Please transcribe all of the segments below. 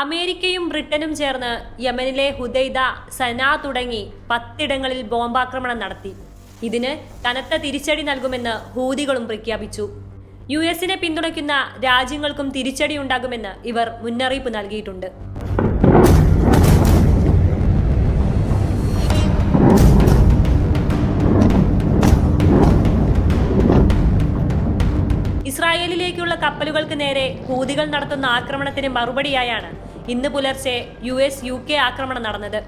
അമേരിക്കയും ബ്രിട്ടനും ചേർന്ന് യമനിലെ ഹുദൈദ സന തുടങ്ങി പത്തിടങ്ങളിൽ ബോംബാക്രമണം നടത്തി. ഇതിന് കനത്ത തിരിച്ചടി നൽകുമെന്ന് ഹൂതികളും പ്രഖ്യാപിച്ചു. യു എസിനെ പിന്തുണയ്ക്കുന്ന രാജ്യങ്ങൾക്കും തിരിച്ചടി ഉണ്ടാകുമെന്ന് ഇവർ മുന്നറിയിപ്പ് നൽകിയിട്ടുണ്ട്. ഇസ്രായേലിലേക്കുള്ള കപ്പലുകൾക്ക് നേരെ ഹൂതികൾ നടത്തുന്ന ആക്രമണത്തിന് മറുപടിയായാണ് ഇന്ന് പുലർച്ചെ യു എസ് യു കെ ആക്രമണം നടന്നത്.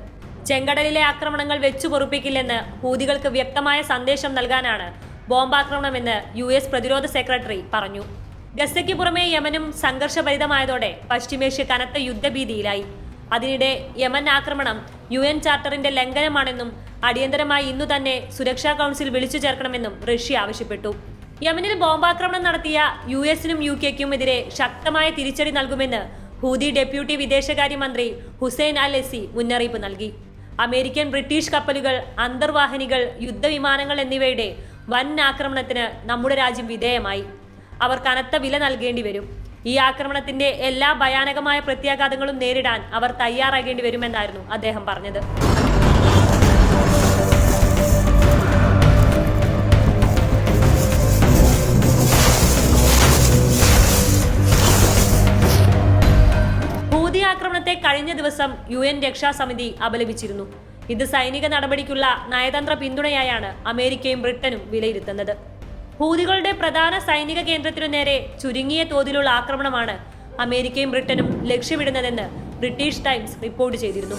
ചെങ്കടലിലെ ആക്രമണങ്ങൾ വെച്ചു പൊറുപ്പിക്കില്ലെന്ന് ഹൂതികൾക്ക് വ്യക്തമായ സന്ദേശം നൽകാനാണ് ബോംബാക്രമണമെന്ന് യു എസ് പ്രതിരോധ സെക്രട്ടറി പറഞ്ഞു. ഗസയ്ക്ക് പുറമെ യമനും സംഘർഷഭരിതമായതോടെ പശ്ചിമേഷ്യ കനത്ത യുദ്ധഭീതിയിലായി. അതിനിടെ യമൻ ആക്രമണം യു എൻ ചാർട്ടറിന്റെ ലംഘനമാണെന്നും അടിയന്തരമായി ഇന്നു തന്നെ സുരക്ഷാ കൗൺസിൽ വിളിച്ചു ചേർക്കണമെന്നും റഷ്യ ആവശ്യപ്പെട്ടു. യമനിൽ ബോംബാക്രമണം നടത്തിയ യു എസിനും യു കെക്കും എതിരെ ശക്തമായ തിരിച്ചടി നൽകുമെന്ന് ഹൂതി ഡെപ്യൂട്ടി വിദേശകാര്യമന്ത്രി ഹുസൈൻ അൽ എസി മുന്നറിയിപ്പ് നൽകി. അമേരിക്കൻ ബ്രിട്ടീഷ് കപ്പലുകൾ അന്തർവാഹിനികൾ യുദ്ധവിമാനങ്ങൾ എന്നിവയുടെ വൻ ആക്രമണത്തിന് നമ്മുടെ രാജ്യം വിധേയമായി. അവർ കനത്ത വില നൽകേണ്ടി വരും. ഈ ആക്രമണത്തിന്റെ എല്ലാ ഭയാനകമായ പ്രത്യാഘാതങ്ങളും നേരിടാൻ അവർ തയ്യാറാകേണ്ടി വരുമെന്നായിരുന്നു അദ്ദേഹം പറഞ്ഞത്. ആക്രമണത്തെ കഴിഞ്ഞ ദിവസം യു എൻ രക്ഷാസമിതി അപലപിച്ചിരുന്നു. ഇത് സൈനിക നടപടിക്കുള്ള നയതന്ത്ര പിന്തുണയായാണ് അമേരിക്കയും ബ്രിട്ടനും വിലയിരുത്തുന്നത്. ഹൂതികളുടെ പ്രധാന സൈനിക കേന്ദ്രത്തിനു നേരെ ചുരുങ്ങിയ തോതിലുള്ള ആക്രമണമാണ് അമേരിക്കയും ബ്രിട്ടനും ലക്ഷ്യമിടുന്നതെന്ന് ബ്രിട്ടീഷ് ടൈംസ് റിപ്പോർട്ട് ചെയ്തിരുന്നു.